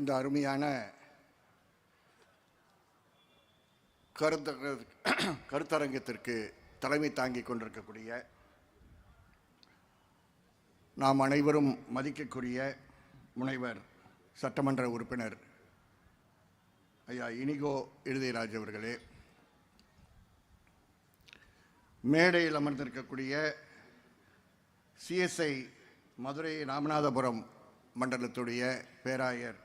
இந்த அருமையான கருத்தர கருத்தரங்கத்திற்கு தலைமை தாங்கிக் கொண்டிருக்கக்கூடிய நாம் அனைவரும் மதிக்கக்கூடிய முனைவர் சட்டமன்ற உறுப்பினர் ஐயா இனிகோ இருதயராஜ் அவர்களே. மேடையில் அமர்ந்திருக்கக்கூடிய சிஎஸ்ஐ மதுரை ராமநாதபுரம் மண்டலத்துடைய பேராயர்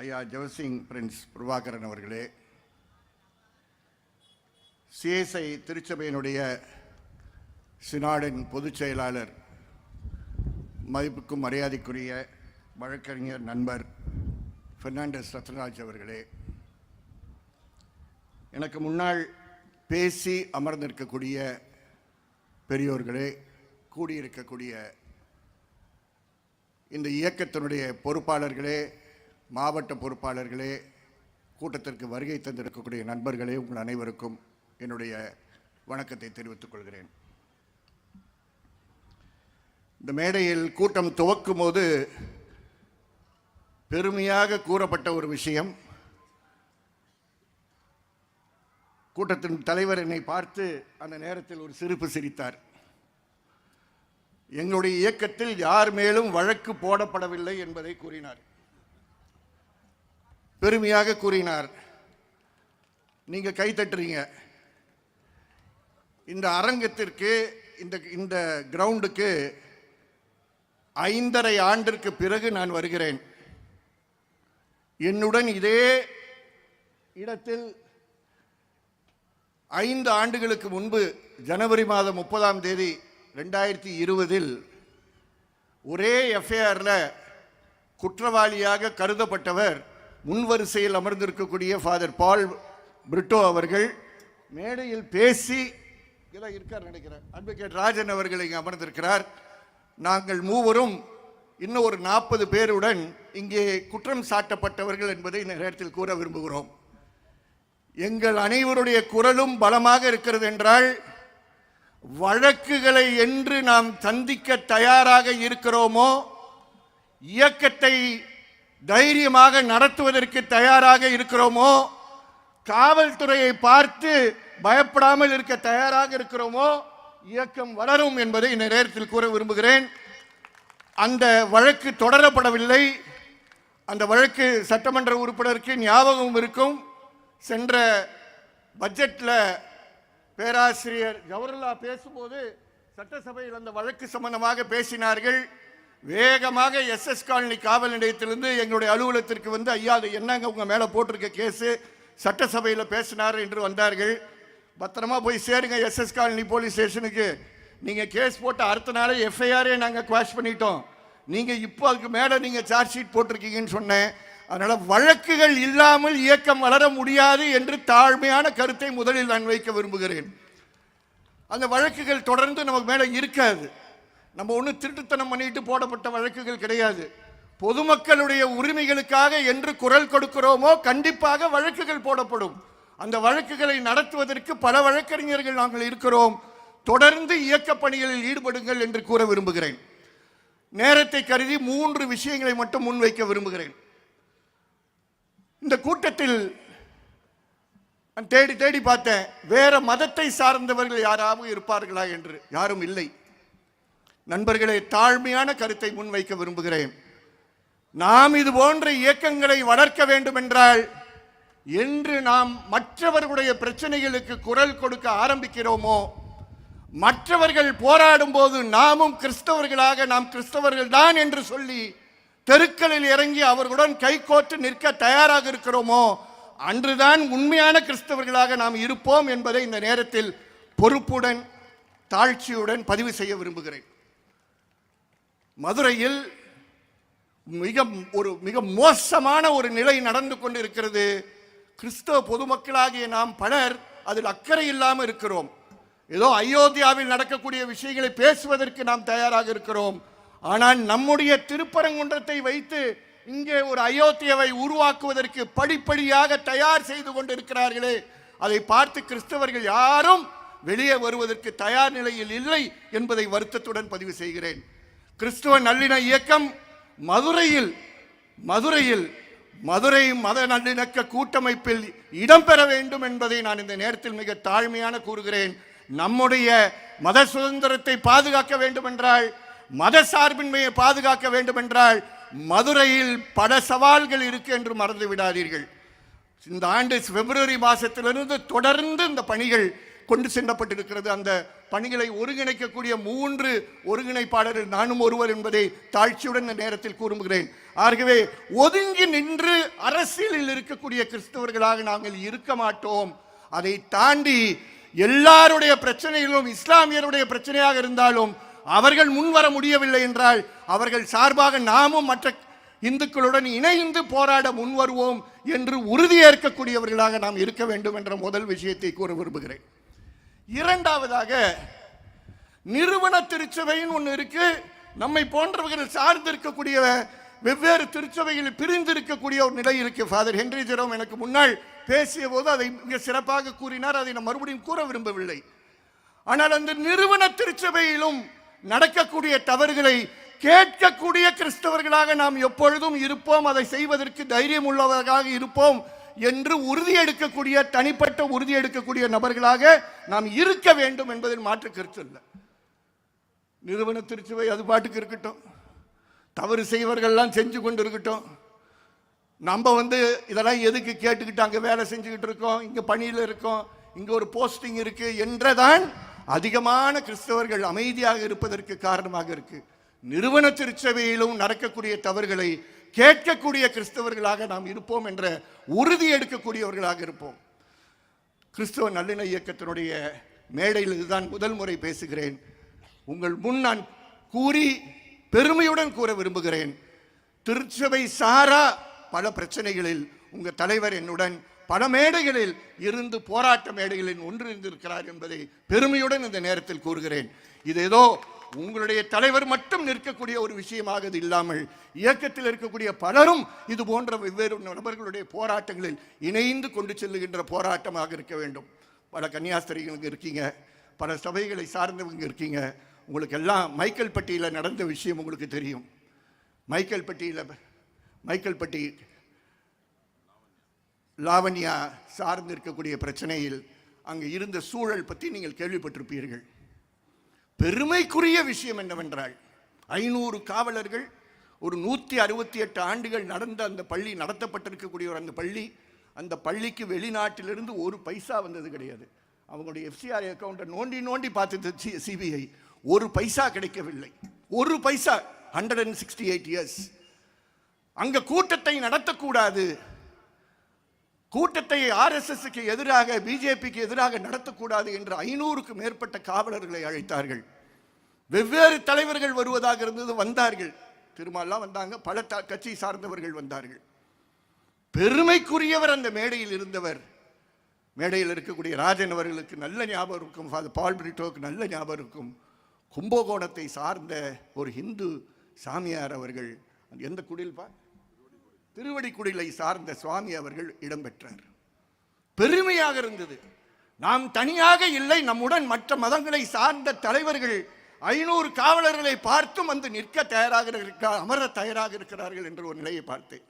ஐயா ஜெவசிங் பிரின்ஸ் பிரபாகரன் அவர்களே சிஎஸ்ஐ திருச்சபையினுடைய சினாடின் பொதுச் செயலாளர் மதிப்புக்கும் மரியாதைக்குரிய வழக்கறிஞர் நண்பர் பெர்னாண்டஸ் ரத்னராஜ் அவர்களே எனக்கு முன்னால் பேசி அமர்ந்திருக்கக்கூடிய பெரியோர்களே கூடியிருக்கக்கூடிய இந்த இயக்கத்தினுடைய பொறுப்பாளர்களே மாவட்ட பொறுப்பாளர்களே கூட்டத்திற்கு வருகை தந்திருக்கக்கூடிய நண்பர்களே உங்கள் அனைவருக்கும் என்னுடைய வணக்கத்தை தெரிவித்துக் கொள்கிறேன். இந்த மேடையில் கூட்டம் துவக்கும் போது பெருமையாக கூறப்பட்ட ஒரு விஷயம். கூட்டத்தின் தலைவர் என்னை பார்த்து அந்த நேரத்தில் ஒரு சிரிப்பு சிரித்தார். எங்களுடைய இயக்கத்தில் யார் மேலும் வழக்கு போடப்படவில்லை என்பதை கூறினார். பெருமையாக கூறினார். நீங்கள் கைத்தட்டுறீங்க இந்த அரங்கத்திற்கு இந்த இந்த கிரவுண்டுக்கு ஐந்தரை ஆண்டிற்கு பிறகு நான் வருகிறேன். என்னுடன் இதே இடத்தில் ஐந்து ஆண்டுகளுக்கு முன்பு ஜனவரி மாதம் முப்பதாம் தேதி ரெண்டாயிரத்தி இருபதில் ஒரே எஃப்ஐஆரில் குற்றவாளியாக கருதப்பட்டவர் முன்வரிசையில் அமர்ந்திருக்கக்கூடிய ஃபாதர் பால் பிரிட்டோ அவர்கள் மேடையில் பேசி இதெல்லாம் இருக்கார் நினைக்கிறேன். அட்வொகேட் ராஜன் அவர்கள் இங்கே அமர்ந்திருக்கிறார். நாங்கள் மூவரும் இன்னும் ஒரு நாற்பது பேருடன் இங்கே குற்றம் சாட்டப்பட்டவர்கள் என்பதை இந்த நேரத்தில் கூற விரும்புகிறோம். எங்கள் அனைவருடைய குரலும் பலமாக இருக்கிறது என்றால் வழக்குகளை என்று நாம் சந்திக்க தயாராக இருக்கிறோமோ இயக்கத்தை தைரியமாக நடத்துவதற்கு தயாராக இருக்கிறோமோ? காவல்துறையை பார்த்து பயப்படாமல் இருக்க தயாராக இருக்கிறோமோ? இயக்கம் வளரும் என்பதை இந்த நேரத்தில் கூற விரும்புகிறேன். அந்த வழக்கு தொடரப்படவில்லை. அந்த வழக்கு சட்டமன்ற உறுப்பினருக்கு ஞாபகம் இருக்கும். சென்ற பட்ஜெட்டில் பேராசிரியர் ஜவஹர்லா பேசும்போது சட்டசபையில் அந்த வழக்கு சம்பந்தமாக பேசினார்கள். வேகமாக எஸ்எஸ் காலனி காவல் நிலையத்திலிருந்து எங்களுடைய அலுவலகத்திற்கு வந்து ஐயா அது என்னங்க உங்கள் மேலே போட்டிருக்க கேஸு? சட்டசபையில் பேசினார் என்று வந்தார்கள். பத்திரமா போய் சேருங்க எஸ்எஸ் காலனி போலீஸ் ஸ்டேஷனுக்கு. நீங்கள் கேஸ் போட்ட அடுத்த நாளே எஃப்ஐஆரே நாங்கள் குவாஷ் பண்ணிட்டோம். நீங்கள் இப்போ அதுக்கு மேலே நீங்கள் சார்ஜ் ஷீட் போட்டிருக்கீங்கன்னு சொன்னேன். அதனால் வழக்குகள் இல்லாமல் இயக்கம் வளர முடியாது என்று தாழ்மையான கருத்தை முதலில் நான் வைக்க விரும்புகிறேன். அந்த வழக்குகள் தொடர்ந்து நமக்கு மேலே இருக்காது. நம்ம ஒன்றும் திருட்டுத்தனம் பண்ணிட்டு போடப்பட்ட வழக்குகள் கிடையாது. பொதுமக்களுடைய உரிமைகளுக்காக என்று குரல் கொடுக்கிறோமோ கண்டிப்பாக வழக்குகள் போடப்படும். அந்த வழக்குகளை நடத்துவதற்கு பல வழக்கறிஞர்கள் நாங்கள் இருக்கிறோம். தொடர்ந்து இயக்க பணிகளில் ஈடுபடுங்கள் என்று கூற விரும்புகிறேன். நேரத்தை கருதி மூன்று விஷயங்களை மட்டும் முன்வைக்க விரும்புகிறேன். இந்த கூட்டத்தில் நான் தேடி தேடி பார்த்தேன். வேற மதத்தை சார்ந்தவர்கள் யாராவது இருப்பார்களா என்று? யாரும் இல்லை. நண்பர்களே தாழ்மையான கருத்தை முன்வைக்க விரும்புகிறேன். நாம் இது போன்ற இயக்கங்களை வளர்க்க வேண்டும் என்றால் என்று நாம் மற்றவர்களுடைய பிரச்சனைகளுக்கு குரல் கொடுக்க ஆரம்பிக்கிறோமோ மற்றவர்கள் போராடும் போது நாமும் கிறிஸ்தவர்களாக நாம் கிறிஸ்தவர்கள் தான் என்று சொல்லி தெருக்களில் இறங்கி அவர்களுடன் கைகோத்து நிற்க தயாராக இருக்கிறோமோ அன்றுதான் உண்மையான கிறிஸ்தவர்களாக நாம் இருப்போம் என்பதை இந்த நேரத்தில் பொறுப்புடன் தாழ்ச்சியுடன் பதிவு செய்ய விரும்புகிறேன். மதுரையில் மிக ஒரு மிக மோசமான ஒரு நிலை நடந்து கொண்டிருக்கிறது. கிறிஸ்தவ பொதுமக்களாகிய நாம் பலர் அதில் அக்கறை இல்லாமல் இருக்கிறோம். ஏதோ அயோத்தியாவில் நடக்கக்கூடிய விஷயங்களை பேசுவதற்கு நாம் தயாராக இருக்கிறோம். ஆனால் நம்முடைய திருப்பரங்குன்றத்தை வைத்து இங்கே ஒரு அயோத்தியாவை உருவாக்குவதற்கு படிப்படியாக தயார் செய்து கொண்டிருக்கிறார்களே. அதை பார்த்து கிறிஸ்தவர்கள் யாரும் வெளியே வருவதற்கு தயார் நிலையில் இல்லை என்பதை வருத்தத்துடன் பதிவு செய்கிறேன். கிறிஸ்துவ நல்லிண இயக்கம் மதுரையில் மதுரையில் மதுரை மத நல்லிணக்க கூட்டமைப்பில் இடம்பெற வேண்டும் என்பதை நான் இந்த நேரத்தில் மிக தாழ்மையான கூறுகிறேன். நம்முடைய மத சுதந்திரத்தை பாதுகாக்க வேண்டும் என்றால் மத சார்பின்மையை பாதுகாக்க வேண்டும் என்றால் மதுரையில் பல சவால்கள் இருக்கு என்று மறந்து விடாதீர்கள். இந்த ஆண்டு பிப்ரவரி மாதத்திலிருந்து தொடர்ந்து இந்த பணிகள் கொண்டு செல்லப்பட்டிருக்கிறது. அந்த பணிகளை ஒருங்கிணைக்கக்கூடிய மூன்று ஒருங்கிணைப்பாளர்கள் நானும் ஒருவர் என்பதை தாழ்ச்சியுடன் இந்த நேரத்தில் கூறுகிறேன் ஆகவே ஒதுங்கி நின்று அரசியலில் இருக்கக்கூடிய கிறிஸ்தவர்களாக நாங்கள் இருக்க மாட்டோம். அதை தாண்டி எல்லாருடைய பிரச்சனைகளும் இஸ்லாமியருடைய பிரச்சனையாக இருந்தாலும் அவர்கள் முன்வர முடியவில்லை என்றால் அவர்கள் சார்பாக நாமும் மற்ற இந்துக்களுடன் இணைந்து போராட முன்வருவோம் என்று உறுதியேற்கக்கூடியவர்களாக நாம் இருக்க வேண்டும் என்ற முதல் விஷயத்தை கூற விரும்புகிறேன். இரண்டாவதாக நிறுவன திருச்சபைன்னு ஒன்று இருக்கு. நம்மை போன்றவர்கள் சார்ந்து இருக்கக்கூடிய வெவ்வேறு திருச்சபையில் பிரிந்து இருக்கக்கூடிய ஒரு நிலை இருக்கு. ஃபாதர் ஹென்ரி ஜெரோம் எனக்கு முன்னால் பேசிய போது அதை மிக சிறப்பாக கூறினார். அதை நான் மறுபடியும் கூற விரும்பவில்லை. ஆனால் அந்த நிறுவன திருச்சபையிலும் நடக்கக்கூடிய தவறுகளை கேட்கக்கூடிய கிறிஸ்தவர்களாக நாம் எப்பொழுதும் இருப்போம். அதை செய்வதற்கு தைரியம் உள்ளவர்களாக இருப்போம். என்று உறுதி எடுக்கக்கூடிய தனிப்பட்ட உறுதி எடுக்கக்கூடிய நபர்களாக நாம் இருக்க வேண்டும் என்பதில் மாற்று கருத்து இல்லை. நிறுவன திருச்சபை அது பாட்டுக்கு இருக்கட்டும். தவறு செய்வர்கள்லாம் செஞ்சு கொண்டு இருக்கட்டும். நம்ம வந்து இதெல்லாம் எதுக்கு கேட்டுக்கிட்டு அங்கே வேலை செஞ்சுக்கிட்டு இருக்கோம் இங்கே பணியில் இருக்கோம் இங்கே ஒரு போஸ்டிங் இருக்குது என்றதான் அதிகமான கிறிஸ்தவர்கள் அமைதியாக இருப்பதற்கு காரணமாக இருக்குது நிறுவன திருச்சபையிலும் நடக்கக்கூடிய தவறுகளை கேட்கக்கூடிய கிறிஸ்தவர்களாக நாம் இருப்போம் என்ற உறுதி எடுக்கக்கூடியவர்களாக இருப்போம். கிறிஸ்தவ நல்லிண இயக்கத்தினுடைய மேடையில் இதுதான் முதல் முறை பேசுகிறேன். உங்கள் முன் நான் கூறி பெருமையுடன் கூற விரும்புகிறேன். திருச்சபை சாரா பல பிரச்சனைகளில் உங்கள் தலைவர் என்னுடன் பல மேடைகளில் இருந்து போராட்ட மேடைகளில் ஒன்றிருந்திருக்கிறார் என்பதை பெருமையுடன் இந்த நேரத்தில் கூறுகிறேன். இது ஏதோ உங்களுடைய தலைவர் மட்டும் நிற்கக்கூடிய ஒரு விஷயமாக இது இல்லாமல் இயக்கத்தில் இருக்கக்கூடிய பலரும் இது போன்ற வெவ்வேறு நபர்களுடைய போராட்டங்களில் இணைந்து கொண்டு செல்லுகின்ற போராட்டமாக இருக்க வேண்டும். பல கன்னியாஸ்திரிகள் இருக்கீங்க பல சபைகளை சார்ந்தவங்க இருக்கீங்க. உங்களுக்கு எல்லாம் மைக்கேல்பட்டியில் நடந்த விஷயம் உங்களுக்கு தெரியும். மைக்கேல்பட்டியில் மைக்கேல்பட்டி லாவண்யா சார்ந்து இருக்கக்கூடிய பிரச்சனையில் அங்கே இருந்த சூழல் பற்றி நீங்கள் கேள்விப்பட்டிருப்பீர்கள். பெருமைக்குரிய விஷயம் என்னவென்றால் ஐநூறு காவலர்கள் ஒரு நூற்றி அறுபத்தி எட்டு ஆண்டுகள் நடந்த அந்த பள்ளி நடத்தப்பட்டிருக்கக்கூடிய ஒரு அந்த பள்ளி அந்த பள்ளிக்கு வெளிநாட்டிலிருந்து ஒரு பைசா வந்தது கிடையாது. அவங்களுடைய எஃப்சிஆர் அக்கௌண்ட்டை நோண்டி நோண்டி பார்த்தது சிபிஐ ஒரு பைசா கிடைக்கவில்லை. ஒரு paisa hundred and sixty eight years அங்கே கூட்டத்தை நடத்தக்கூடாது. கூட்டத்தை ஆர்எஸ்எஸ்க்கு எதிராக பிஜேபிக்கு எதிராக நடத்தக்கூடாது என்று ஐநூறுக்கு மேற்பட்ட காவலர்களை அழைத்தார்கள். வெவ்வேறு தலைவர்கள் வருவதாக இருந்தது வந்தார்கள். திருமாலாம் வந்தாங்க பல த- கட்சி சார்ந்தவர்கள் வந்தார்கள். பெருமைக்குரியவர் அந்த மேடையில் இருந்தவர். மேடையில் இருக்கக்கூடிய ராஜன் அவர்களுக்கு நல்ல ஞாபகம் இருக்கும் ஃபாதர் பால் பிரிட்டோவுக்கு நல்ல ஞாபகம் இருக்கும். கும்பகோணத்தை சார்ந்த ஒரு ஹிந்து சாமியார் அவர்கள் எந்த குடில்பா திருவடிக்குடிலை சார்ந்த சுவாமி அவர்கள் இடம்பெற்றார். பெருமையாக இருந்தது. நாம் தனியாக இல்லை நம்முடன் மற்ற மதங்களை சார்ந்த தலைவர்கள் ஐநூறு காவலர்களை பார்த்தும் வந்து நிற்க தயாராக இருக்க அமர தயாராக இருக்கிறார்கள் என்ற ஒரு நிலையை பார்த்தேன்.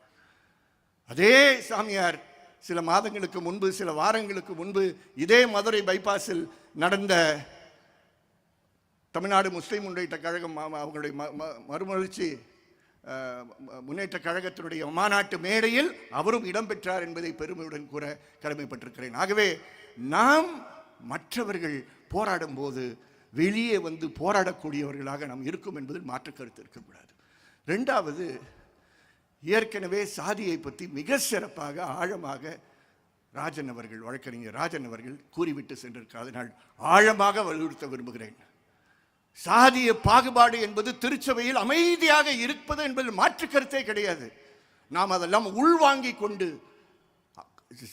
அதே சாமியார் சில மாதங்களுக்கு முன்பு சில வாரங்களுக்கு முன்பு இதே மதுரை பைபாஸில் நடந்த தமிழ்நாடு முஸ்லீம் முன்னேற்ற கழகம் அவங்களுடைய ம- ம- மறுமலர்ச்சி முன்னேற்ற கழகத்தினுடைய மாநாட்டு மேடையில் அவரும் இடம்பெற்றார் என்பதை பெருமையுடன் கூற கடமைப்பட்டிருக்கிறேன். ஆகவே நாம் மற்றவர்கள் போராடும் போது வெளியே வந்து போராடக்கூடியவர்களாக நாம் இருக்கும் என்பதில் மாற்று கருத்து இருக்கக்கூடாது. ரெண்டாவது ஏற்கனவே சாதியை பற்றி மிக சிறப்பாக ஆழமாக ராஜன் அவர்கள் வழக்கறிஞர் ராஜன் அவர்கள் கூறிவிட்டு சென்றிருக்கிறார். அதனால் ஆழமாக வலியுறுத்த விரும்புகிறேன். சாதிய பாகுபாடு என்பது திருச்சபையில் அமைதியாக இருப்பது என்பது மாற்று கருத்தே கிடையாது. நாம் அதெல்லாம் உள்வாங்கி கொண்டு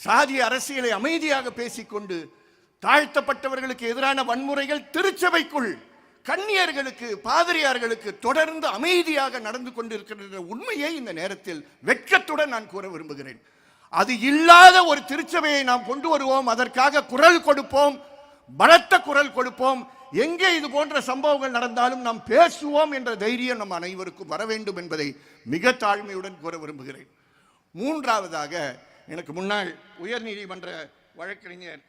சாதிய அரசியலை அமைதியாக பேசிக்கொண்டு தாழ்த்தப்பட்டவர்களுக்கு எதிரான வன்முறைகள் திருச்சபைக்குள் கன்னியர்களுக்கு பாதிரியார்களுக்கு தொடர்ந்து அமைதியாக நடந்து கொண்டிருக்கின்ற உண்மையை இந்த நேரத்தில் வெட்கத்துடன் நான் கூற விரும்புகிறேன். அது இல்லாத ஒரு திருச்சபையை நாம் கொண்டு வருவோம் அதற்காக குரல் கொடுப்போம் பலத்த குரல் கொடுப்போம் எங்கே இது போன்ற சம்பவங்கள் நடந்தாலும் நாம் பேசுவோம் என்ற தைரியம் நம் அனைவருக்கும் வர வேண்டும் என்பதை மிக தாழ்மையுடன் கூற விரும்புகிறேன். மூன்றாவதாக எனக்கு முன்னாள் உயர்நீதிமன்ற வழக்கறிஞர்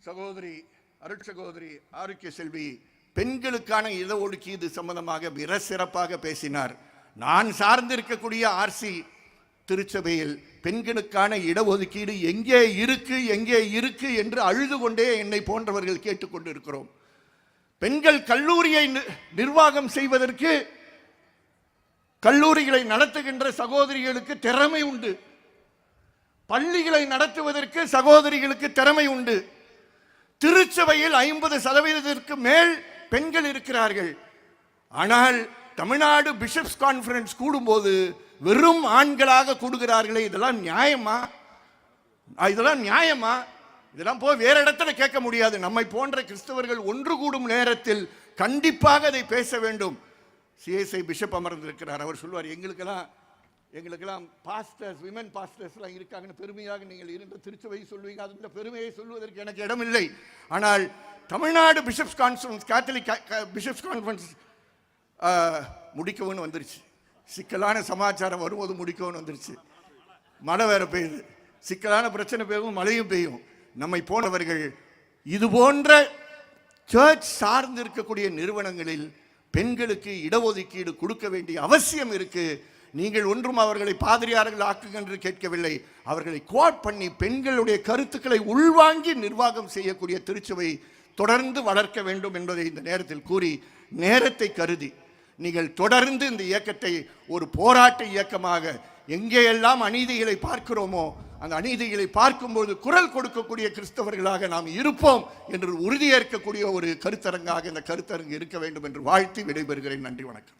சகோதரி அருட்சகோதரி ஆரோக்கிய செல்வி பெண்களுக்கான இட ஒதுக்கீடு சம்பந்தமாக மிக சிறப்பாக பேசினார். நான் சார்ந்திருக்கக்கூடிய ஆர்சி திருச்சபையில் பெண்களுக்கான இடஒதுக்கீடு எங்கே இருக்கு எங்கே இருக்கு என்று அழுது கொண்டே என்னை போன்றவர்கள் கேட்டுக்கொண்டு இருக்கிறோம் பெண்கள் கல்லூரியை நி- நிர்வாகம் செய்வதற்கு கல்லூரிகளை நடத்துகின்ற சகோதரிகளுக்கு திறமை உண்டு. பள்ளிகளை நடத்துவதற்கு சகோதரிகளுக்கு திறமை உண்டு. திருச்சபையில் ஐம்பது சதவீதத்திற்கு மேல் பெண்கள் இருக்கிறார்கள். ஆனால் தமிழ்நாடு பிஷப்ஸ் கான்ஃபரன்ஸ் கூடும்போது வெறும் ஆண்களாக கூடுகிறார்களே இதெல்லாம் நியாயமா? இதெல்லாம் நியாயமா? இதெல்லாம் போய் வேற இடத்துல கேட்க முடியாது. நம்மை போன்ற கிறிஸ்தவர்கள் ஒன்று கூடும் நேரத்தில் கண்டிப்பாக அதை பேச வேண்டும். சிஎஸ்ஐ பிஷப் அமர்ந்திருக்கிறார். அவர் சொல்வார் எங்களுக்கெல்லாம் எங்களுக்கெல்லாம் பாஸ்டர்ஸ் விமன் பாஸ்டர்ஸ்லாம் இருக்காங்கன்னு பெருமையாக நீங்கள் இருந்த திருச்சபை சொல்லுவீங்க. அந்த பெருமையை சொல்வதற்கு எனக்கு இடமில்லை. ஆனால் Tamil Nadu bishops conference Catholic bishops conference முடிக்கவும் வந்துருச்சு. சிக்கலான சமாச்சாரம் வரும்போது முடிக்கவும் வந்துருச்சு. மழை வேற பெய்யுது. சிக்கலான பிரச்சனை பெய்யும் மழையும் பெய்யும். நம்மை போனவர்கள் இது போன்ற சர்ச் சார்ந்து இருக்கக்கூடிய நிறுவனங்களில் பெண்களுக்கு இடஒதுக்கீடு கொடுக்க வேண்டிய அவசியம் இருக்கு. நீங்கள் ஒன்றும் அவர்களை பாதிரியார்கள் ஆக்குங்க என்று கேட்கவில்லை. அவர்களை குவாட் பண்ணி பெண்களுடைய கருத்துக்களை உள்வாங்கி நிர்வாகம் செய்யக்கூடிய திருச்சபை தொடர்ந்து வளர்க்க வேண்டும் என்பதை இந்த நேரத்தில் கூறி நேரத்தை கருதி நீங்கள் தொடர்ந்து இந்த இயக்கத்தை ஒரு போராட்ட இயக்கமாக எங்கேயெல்லாம் அநீதிகளை பார்க்கிறோமோ அந்த அநீதிகளை பார்க்கும்போது குரல் கொடுக்கக்கூடிய கிறிஸ்தவர்களாக நாம் இருப்போம் என்று உறுதியேற்கக்கூடிய ஒரு கருத்தரங்காக இந்த கருத்தரங்கு இருக்க வேண்டும் என்று வாழ்த்தி விடைபெறுகிறேன். நன்றி வணக்கம்.